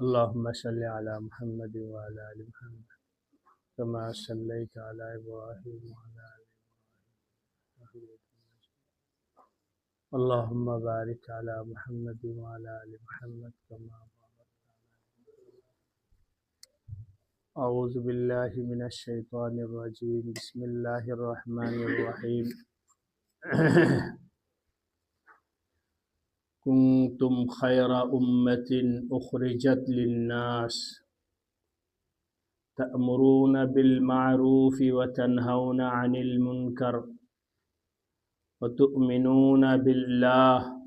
اللهم صل على محمد وعلى آل محمد كما صليت على إبراهيم وعلى آل إبراهيم. اللهم بارك على محمد وعلى آل محمد كما باركت على أعوذ بالله من الشيطان الرجيم. بسم الله الرحمن الرحيم. كنتم خير أمة أخرجت للناس تأمرون بالمعروف وتنهون عن المنكر وتؤمنون بالله.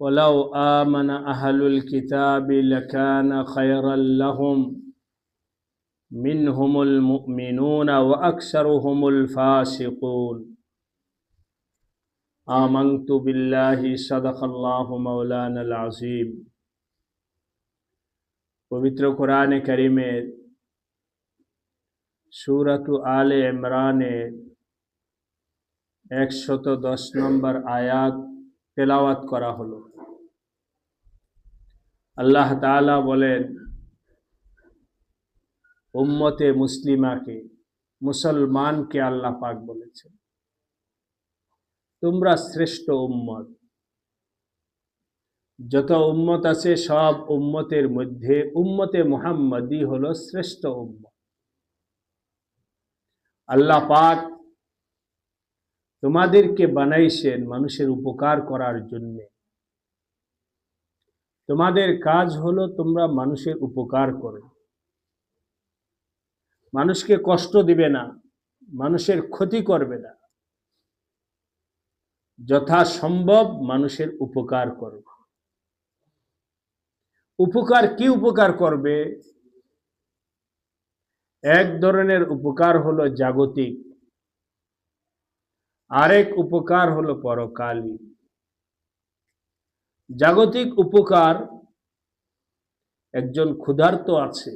ولو آمن أهل الكتاب لكان خيرا لهم. منهم المؤمنون وأكثرهم الفاسقون. آمنت بالله صدق الله مولانا العظيم পবিত্র কোরআনে করিমের সুরাতু আলে ইমরানের একশত দশ নম্বর আয়াত তেলাওয়াত করা হলো আল্লাহ তাআলা বলেন উম্মতে মুসলিমাকে মুসলমানকে আল্লাহ পাক বলেছেন তোমরা শ্রেষ্ঠ উম্মত। যত উম্মত আছে, সব উম্মতের মধ্যে উম্মতে মুহাম্মদি হলো শ্রেষ্ঠ উম্মত। আল্লাহ পাক তোমাদেরকে বানাইছেন মানুষের উপকার করার জন্য। তোমাদের কাজ হলো তোমরা মানুষের উপকার করো। মানুষকে কষ্ট দিবে না, মানুষের ক্ষতি করবে না। যথাসম্ভব মানুষের উপকার করবে। উপকার কি উপকার করবে? এক ধরনের উপকার হলো জাগতিক, আরেক উপকার হলো পরকালী জাগতিক উপকার, একজন ক্ষুধার্ত আছে,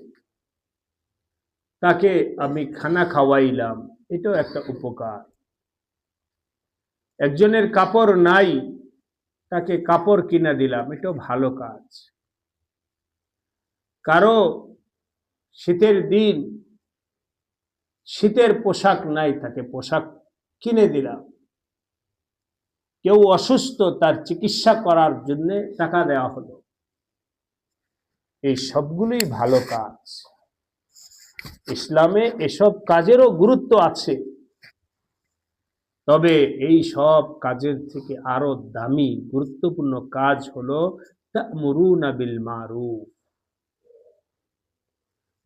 তাকে আমি খানা খাওয়াইলাম, এটাও একটা উপকার। একজনের কাপড় নাই, তাকে কাপড় কিনে দিলাম। এটাও ভালো কাজ। কারও শীতের দিন শীতের পোশাক নাই, তাকে পোশাক কিনে দিলাম। কেউ অসুস্থ, তার চিকিৎসা করার জন্য টাকা দেওয়া হলো। এই সবগুলোই ভালো কাজ। ইসলামে এসব কাজেরও গুরুত্ব আছে। তবে এই সব কাজের থেকে আরও দামি, গুরুত্বপূর্ণ কাজ হলো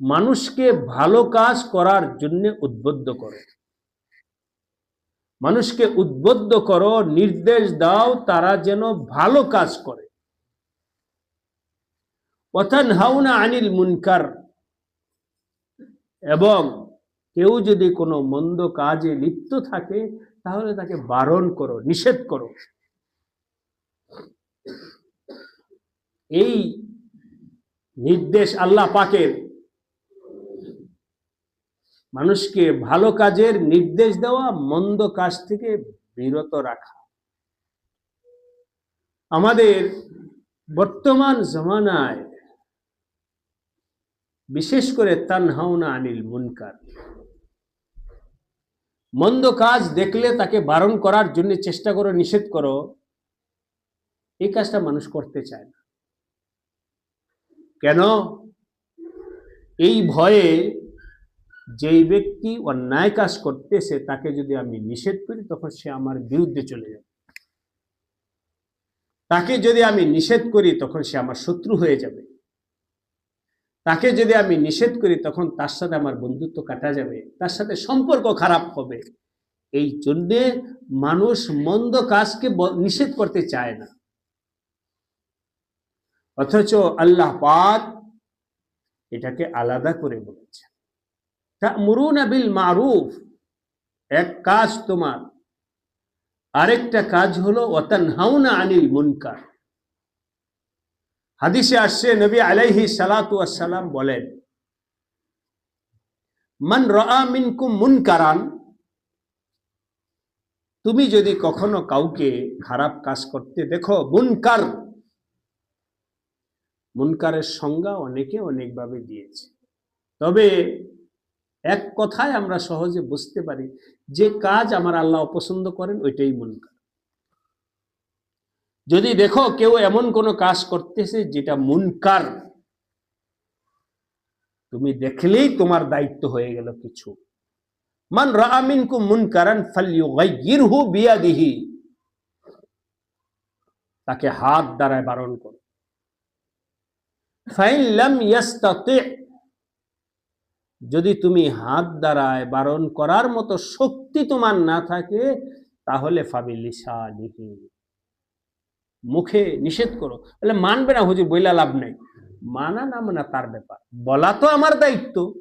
মানুষকে ভালো কাজ করার জন্য উদ্বুদ্ধ করো। মানুষকে উদ্বুদ্ধ করো, নির্দেশ দাও তারা যেন ভালো কাজ করে। হাউনা আনিল মুনকার। এবং কেউ যদি কোনো মন্দ কাজে লিপ্ত থাকে তাহলে তাকে বারণ করো, নিষেধ করো। এই নির্দেশ আল্লাহ পাকের। মানুষকে ভালো কাজের নির্দেশ দেওয়া, মন্দ কাজ থেকে বিরত রাখা। আমাদের বর্তমান জমানায় বিশেষ করে তানহাউনা আনিল মুনকার। মন্দ কাজ দেখলে তাকে বারণ করার জন্য চেষ্টা করো, নিষেধ করো। এই কাজটা মানুষ করতে চায় না। কেন? এই ভয়ে যেই ব্যক্তি অন্যায় কাজ করতেছে তাকে যদি আমি নিষেধ করি, তখন সে আমার বিরুদ্ধে চলে যাবে। তাকে যদি আমি নিষেধ করি, তখন সে আমার শত্রু হয়ে যাবে। তাকে যদি আমি নিষেধ করি, তখন তার সাথে আমার বন্ধুত্ব কাটা যাবে, তার সাথে সম্পর্ক খারাপ হবে। এই জন্যে মানুষ মন্দ কাজকে নিষেধ করতে চায় না। অথচ আল্লাহ পাক এটাকে আলাদা করে বলেছে তা'মুরুনা বিল মারুফ, এক কাজ তোমার। আরেকটা কাজ হলো ওয়াতানহাউনা আনিল মুনকার। হাদিসে আসছে, নবী আলাইহি সালাতু সালাম বলেন, মান রা মিনকুম মুনকারান তুমি যদি কখনো কাউকে খারাপ কাজ করতে দেখো, মুনকার, মুনকারের সংজ্ঞা অনেকে অনেকভাবে দিয়েছে। তবে এক কথায় আমরা সহজে বুঝতে পারি, যে কাজ আমার আল্লাহ অপছন্দ করেন, ওইটাই মুনকার। যদি দেখো কেউ এমন কোনো কাজ করতেছে যেটা মুনকার, তুমি দেখলেই তোমার দায়িত্ব হয়ে গেল কিছু। মান রামিনকু মুনকারান ফালিয়ুগাইয়িরহু বিয়াদিহি, তাকে হাত দ্বারায় বারণ করো। যদি তুমি হাত দ্বারায় বারণ করার মতো শক্তি তোমার না থাকে, তাহলে ফাবিলিসানিহি। মুখে নিষেধ করো, তাহলে মানবে না হুজুর, বইলা লাভ নেই। মানা না মানা তার ব্যাপার। বলা তো আমার দায়িত্ব।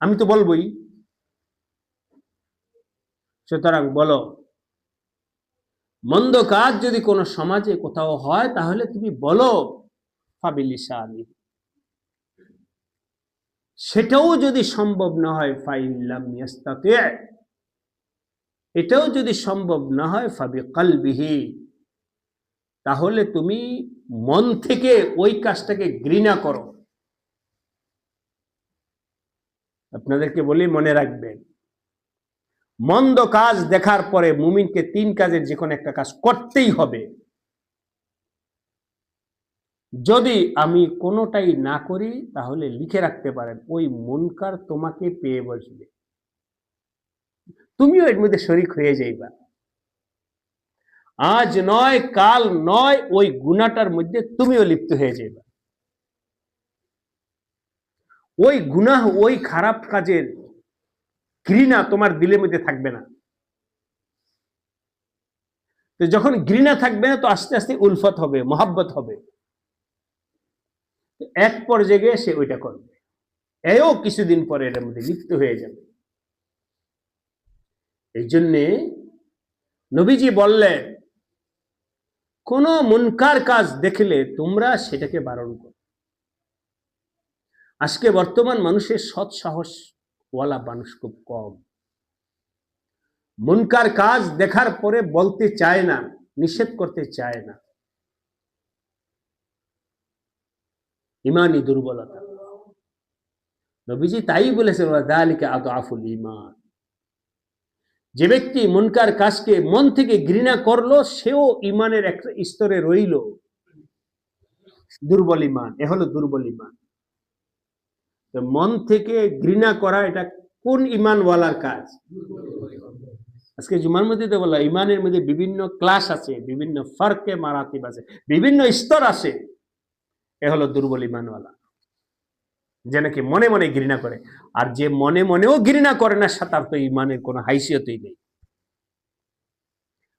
আমি তো বলবই। সুতরাং বলো, মন্দ কাজ যদি কোনো সমাজে কোথাও হয়, তাহলে তুমি বলো, ফাবিলিসানি। সেটাও যদি সম্ভব না হয়, ফাইল্লাম এটাও যদি সম্ভব না হয় ফাবি কালবিহি তাহলে তুমি মন থেকে ওই কাজটাকে ঘৃণা করো। আপনাদেরকে বলি মনে রাখবেন, মন্দ কাজ দেখার পরে মুমিনকে তিন কাজের যে কোনো একটা কাজ করতেই হবে। যদি আমি কোনোটাই না করি, তাহলে লিখে রাখতে পারেন, ওই মনকার তোমাকে পেয়ে বসবে। তুমিও এর মধ্যে শরিক হয়ে যাইবা। আজ নয়, কাল নয়, ওই গুণাটার মধ্যে তুমিও লিপ্ত হয়ে যাইবা। ওই গুনাহ, ওই খারাপ কাজের ঘৃণা তোমার দিলের মধ্যে থাকবে না। তো যখন ঘৃণা থাকবে না, তো আস্তে আস্তে উলফত হবে, মহাব্বত হবে। এক পর্যায়ে গিয়ে সে ওইটা করবে। এও কিছুদিন পরে এর মধ্যে লিপ্ত হয়ে যাবে। এই জন্যে নবীজি বললেন কোন মুনকার কাজ দেখলে তোমরা সেটাকে বারণ করো। আজকে বর্তমান মানুষের সৎ সাহস ওয়ালা মানুষ খুব কম। মুনকার কাজ দেখার পরে বলতে চায় না, নিষেধ করতে চায় না। ইমানই দুর্বলতা। নবীজি তাই বলেছেন আফুল ইমান। যে ব্যক্তি মুনকার কাজকে মন থেকে ঘৃণা করল, সেও ইমানের একটা স্তরে রইল। দুর্বল ইমান এ হলো দুর্বল ইমান মন থেকে ঘৃণা করা, এটা কোন ইমানওয়ালার কাজ? আজকে জুমার মধ্যে তো বলা ইমানের মধ্যে বিভিন্ন ক্লাস আছে, বিভিন্ন ফার্কে মারাতিব আছে, বিভিন্ন স্তর আছে। এ হলো দুর্বল ইমানওয়ালা যে নাকি মনে মনে ঘৃণা করে। আর যে মনে মনেও ঘৃণা করে না তার তো ইমানের কোনো হাইসিয়তই নেই।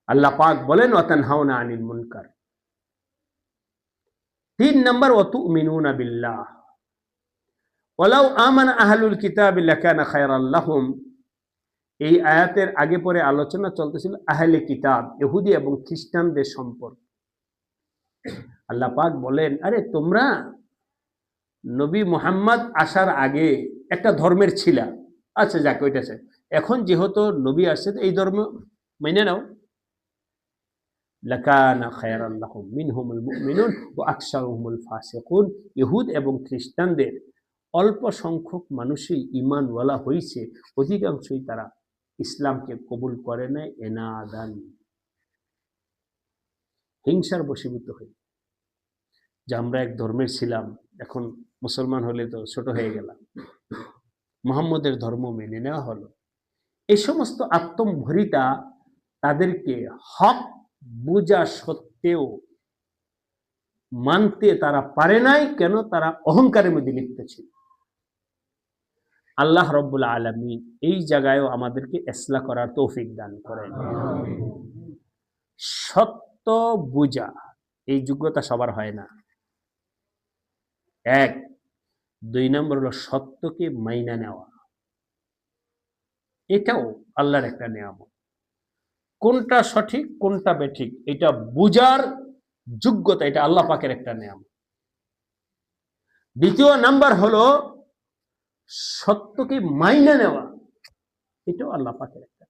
আল্লাহ পাক বলেন অতান হাওনা আনিল মুনকার। তিন নম্বর অতু মিনুনা বিল্লাহ। ওলাউ আমান আহলুল কিতাব লাকানা খায়রাল্লাহুম এই আয়াতের আগে পরে আলোচনা চলতেছিল আহলে কিতাব, ইহুদি এবং খ্রিস্টানদের সম্পর্ক। আল্লাহ পাক বলেন, আরে তোমরা নবী মোহাম্মদ আসার আগে একটা ধর্মের ছিলা। আচ্ছা যাক, ওইটা এখন যেহেতু নবী আসছে এই ধর্ম মেনে নাও। লাকানা এবং খ্রিস্টানদের অল্প সংখ্যক মানুষই ইমানওয়ালা হয়েছে অধিকাংশই তারা ইসলামকে কবুল করে নেয় এনাদান। হিংসার বশীভূত হয়ে। যে আমরা এক ধর্মের ছিলাম, এখন মুসলমান হলে তো ছোট হয়ে গেলাম। মোহাম্মদের ধর্ম মেনে নেওয়া হলো। এই সমস্ত আত্মভরিতা তাদেরকে হক বোঝা সত্ত্বেও মানতে তারা পারে নাই, কেন? তারা অহংকারের মধ্যে লিপ্ত ছিল। আল্লাহ রব্বুল আলমী এই জায়গায়ও আমাদেরকে এসলা করার তৌফিক দান করেন। সত্য বুঝা এই যোগ্যতা সবার হয় না। এক দুই নম্বর হলো সত্যকে মাইনা নেওয়া। এটাও আল্লাহর একটা নিয়ামত। কোনটা সঠিক, কোনটা বেঠিক, এটা বুজার যোগ্যতা, এটা আল্লাহ পাকের একটা নিয়ামত। দ্বিতীয় নাম্বার হলো সত্যকে মাইনা নেওয়া, এটাও আল্লাহ পাকের একটা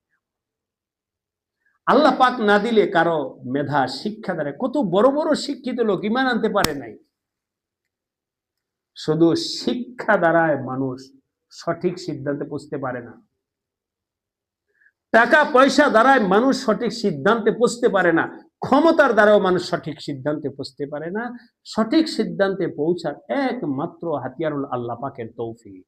আল্লাহ পাক না দিলে কারও মেধা, শিক্ষা দ্বারা কত বড় বড় শিক্ষিত লোক ইমান আনতে পারে নাই। শুধু শিক্ষা দ্বারায় মানুষ সঠিক সিদ্ধান্তে পৌঁছতে পারে না। টাকা, পয়সা দ্বারায় মানুষ সঠিক সিদ্ধান্তে পৌঁছতে পারে না। ক্ষমতার দ্বারাও মানুষ সঠিক সিদ্ধান্তে পৌঁছতে পারে না। সঠিক সিদ্ধান্তে পৌঁছার একমাত্র হাতিয়ারুল আল্লাহ পাকের তৌফিক।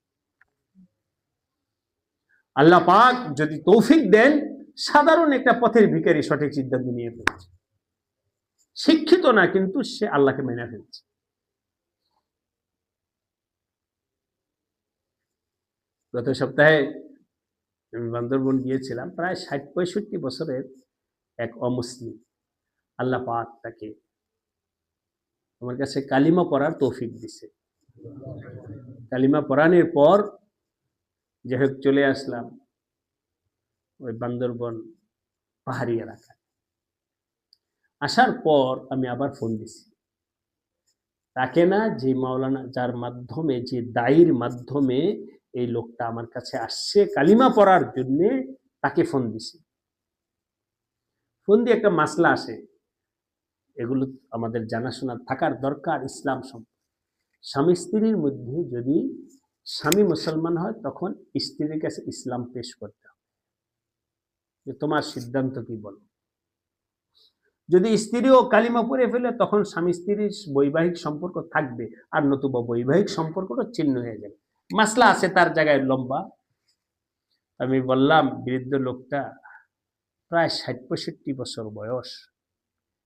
আল্লাহ পাক যদি তৌফিক দেন, সাধারণ একটা পথের ভিখারি সঠিক সিদ্ধান্ত নিয়ে ফেলছে। শিক্ষিত না, কিন্তু সে আল্লাহকে মেনে ফেলছে। গত সপ্তাহে আমি বান্দরবন গিয়েছিলাম, প্রায় ষাট পঁয়ষট্টি বছরের এক অমুসলিম। আল্লাহ পাক তাকে আমার কাছে কালিমা পড়ার তৌফিক দিছে। কালিমা পড়ানোর পর যাই হোক চলে আসলাম ওই বান্দরবন পাহাড়ি এলাকায়। আসার পর আমি আবার ফোন দিছি। তাকে না যে মাওলানা, যার মাধ্যমে, যে দায়ীর মাধ্যমে এই লোকটা আমার কাছে আসছে, কালিমা পড়ার জন্য তাকে ফোন দিছি। ফোন দিয়ে একটা মাসলা আসে। এগুলো আমাদের জানাশোনা থাকার দরকার ইসলাম সম্পর্কে স্বামী স্ত্রীর মধ্যে যদি স্বামী মুসলমান হয়, তখন স্ত্রীর কাছে ইসলাম পেশ করতে হবে। যে তোমার সিদ্ধান্ত কি বলো? যদি স্ত্রীও কালিমা পরে ফেলে, তখন স্বামী স্ত্রীর বৈবাহিক সম্পর্ক থাকবে। আর নতুবা বৈবাহিক সম্পর্কটা চিহ্ন হয়ে যাবে। মাসলা আছে তার জায়গায় লম্বা। আমি বললাম, বৃদ্ধ লোকটা প্রায় ষাট পঁয়ষট্টি বছর বয়স।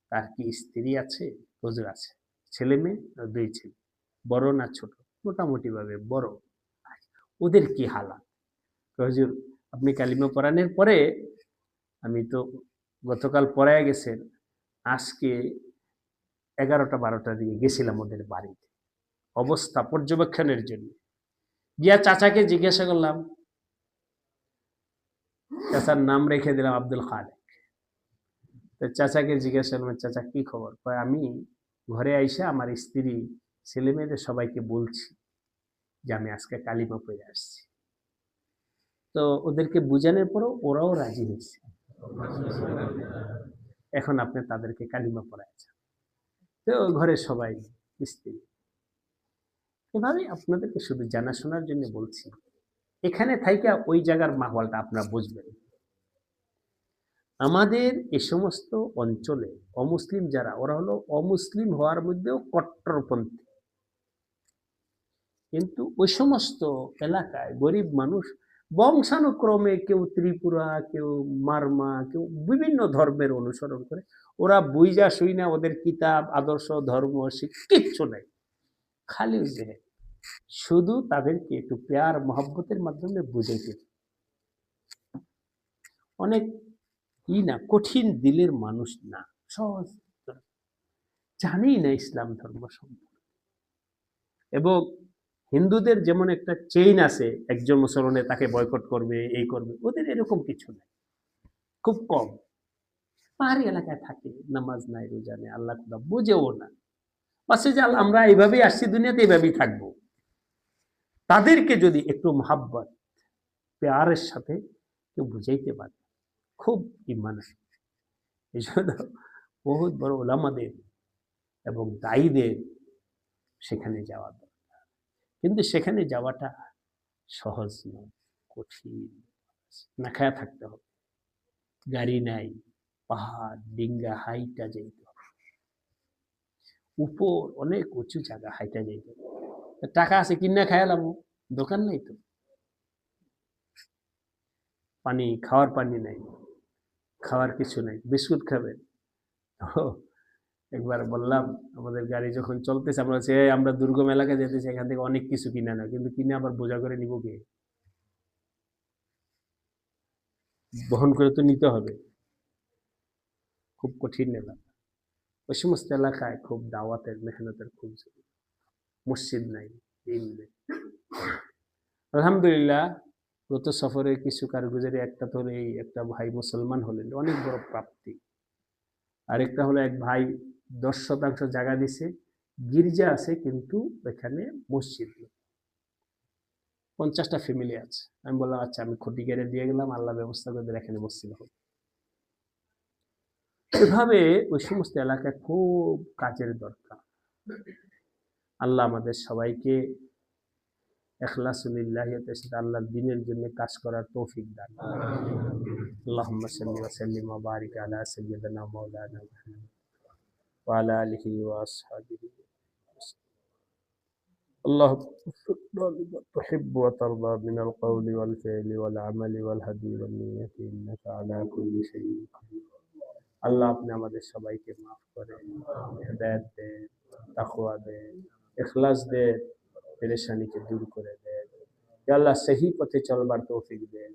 তার কি স্ত্রী আছে? হুজুর আছে। ছেলে মেয়ে দুই ছেলে? বড় না ছোট? মোটামুটি ভাবে বড়। ওদের কি হালাত? হুজুর, আপনি কালিমা পড়ানোর পরে আমি তো গতকাল পড়ায় গেছেন, আজকে এগারোটা বারোটা দিকে গেছিলাম ওদের বাড়িতে। অবস্থা পর্যবেক্ষণের জন্য। গিয়া চাচাকে জিজ্ঞাসা করলাম, চাচার নাম রেখে দিলাম আব্দুল খালেক। তো চাচাকে জিজ্ঞাসা করলাম, চাচা, কি খবর? আমি ঘরে আইসা আমার স্ত্রী, ছেলে মেয়েদের সবাইকে বলছি যে আমি আজকে কালিমা পড়ে আসছি। তো ওদেরকে বুঝানোর পরও ওরাও রাজি হয়েছে। এখন আপনি তাদেরকে কালিমা পড়াইছেন তো ঘরে সবাই স্ত্রী। এভাবে আপনাদেরকে শুধু জানাশোনার জন্য বলছি, এখানে থাইকা ওই জায়গার মাহওয়ালটা আপনারা বুঝবেন। আমাদের এ সমস্ত অঞ্চলে অমুসলিম যারা, ওরা হলো অমুসলিম হওয়ার মধ্যেও কট্টরপন্থী। কিন্তু ওই সমস্ত এলাকায় গরিব মানুষ, বংশানুক্রমে কেউ ত্রিপুরা, কেউ মারমা, কেউ বিভিন্ন ধর্মের অনুসরণ করে, ওরা বুইজা শুই না, ওদের কিতাব, আদর্শ, ধর্ম কিচ্ছু নেই। খালি যে শুধু তাদেরকে একটু প্যার, মহব্বতের মাধ্যমে বুঝাইতে অনেক ই না, কঠিন দিলের মানুষ না, সহজ। জানেই না ইসলাম ধর্ম সম্পর্কে। এবং হিন্দুদের যেমন একটা চেইন আছে, একজন মুসলমানে তাকে বয়কট করবে, এই করবে, ওদের এরকম কিছু নেই। খুব কম। পাহাড়ি এলাকায় থাকে, নামাজ নাই, রোজা নেই, আল্লাহ খুদা বোঝেও না। যে আমরা এইভাবেই আসছি দুনিয়াতে, এইভাবেই থাকব। তাদেরকে যদি একটু মহাব্বত, পেয়ারের সাথে কেউ বুঝাইতে পারে, খুব ইমান এই জন্য বহুত বড় ওলামাদের এবং দায়ীদের সেখানে যাওয়া দরকার। কিন্তু সেখানে যাওয়াটা সহজ নয়, কঠিন না, খায়া থাকতে হবে। গাড়ি নাই, পাহাড়, ডিঙ্গা, হাইটা হবে। উপর অনেক উঁচু জায়গা হাইটা যাইতে টাকা আছে কিনা খায়ালাম দোকান নাই তো। পানি, খাওয়ার পানি নাই, খাওয়ার কিছু নাই, বিস্কুট খাবেন। একবার বললাম, আমাদের গাড়ি যখন চলতেছে, আমরা সে আমরা দুর্গম এলাকায় যেতেছি, এখান থেকে অনেক কিছু কিনে না, কিন্তু কিনে আবার বোঝা করে নিব কে? বহন করে তো নিতে হবে। খুব কঠিন এলাকা। ওই সমস্ত এলাকায় খুব দাওয়াতের, মেহনতের খুব। মসজিদ নাই আলহামদুলিল্লাহ, গত সফরে কিছু কারগুজারি, একটা তো এই, একটা ভাই মুসলমান হলেন, অনেক বড় প্রাপ্তি। আরেকটা হলো এক ভাই দশ শতাংশ জায়গা দিছে, গির্জা আছে কিন্তু এখানে মসজিদ পঞ্চাশটা ফ্যামিলি আছে। আমি বললাম আচ্ছা আমি খুঁটি গেড়ে দিয়ে গেলাম, আল্লাহ ব্যবস্থা করে এখানে মসজিদ হবে। এভাবে ওই সমস্ত এলাকায় খুব কাজের দরকার আল্লাহ আমাদের সবাইকে এখলাসুলিল্লাহিয়তের সাথে আল্লাহর দিনের জন্য কাজ করার তৌফিক দান اللهم صل وسلم وبارك على سيدنا مولانا محمد وعلى آله وأصحابه اللهم وفقنا لما تحب وترضى من القول والفعل والعمل والهدي والنية إنك على كل شيء قدير আল্লাহ আপনি আমাদের সবাইকে মাফ করেন, হেদায়ত দেন, তাকওয়া দেন, ইখলাস দেন, পেরেশানিকে দূর করে দেন। আল্লাহ, সহি পথে চলবার তৌফিক দেন,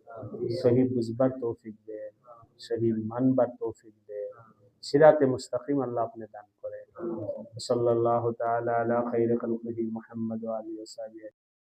সহি বুঝবার তৌফিক দেন, সহি মানবার তৌফিক দেন। সিরাতে মুস্তাকিম আল্লাহ আপনি দান করেন। সাল্লাল্লাহু তাআলা আলা খাইরি খালকিহি মুহাম্মদ ওয়া সাহবিহি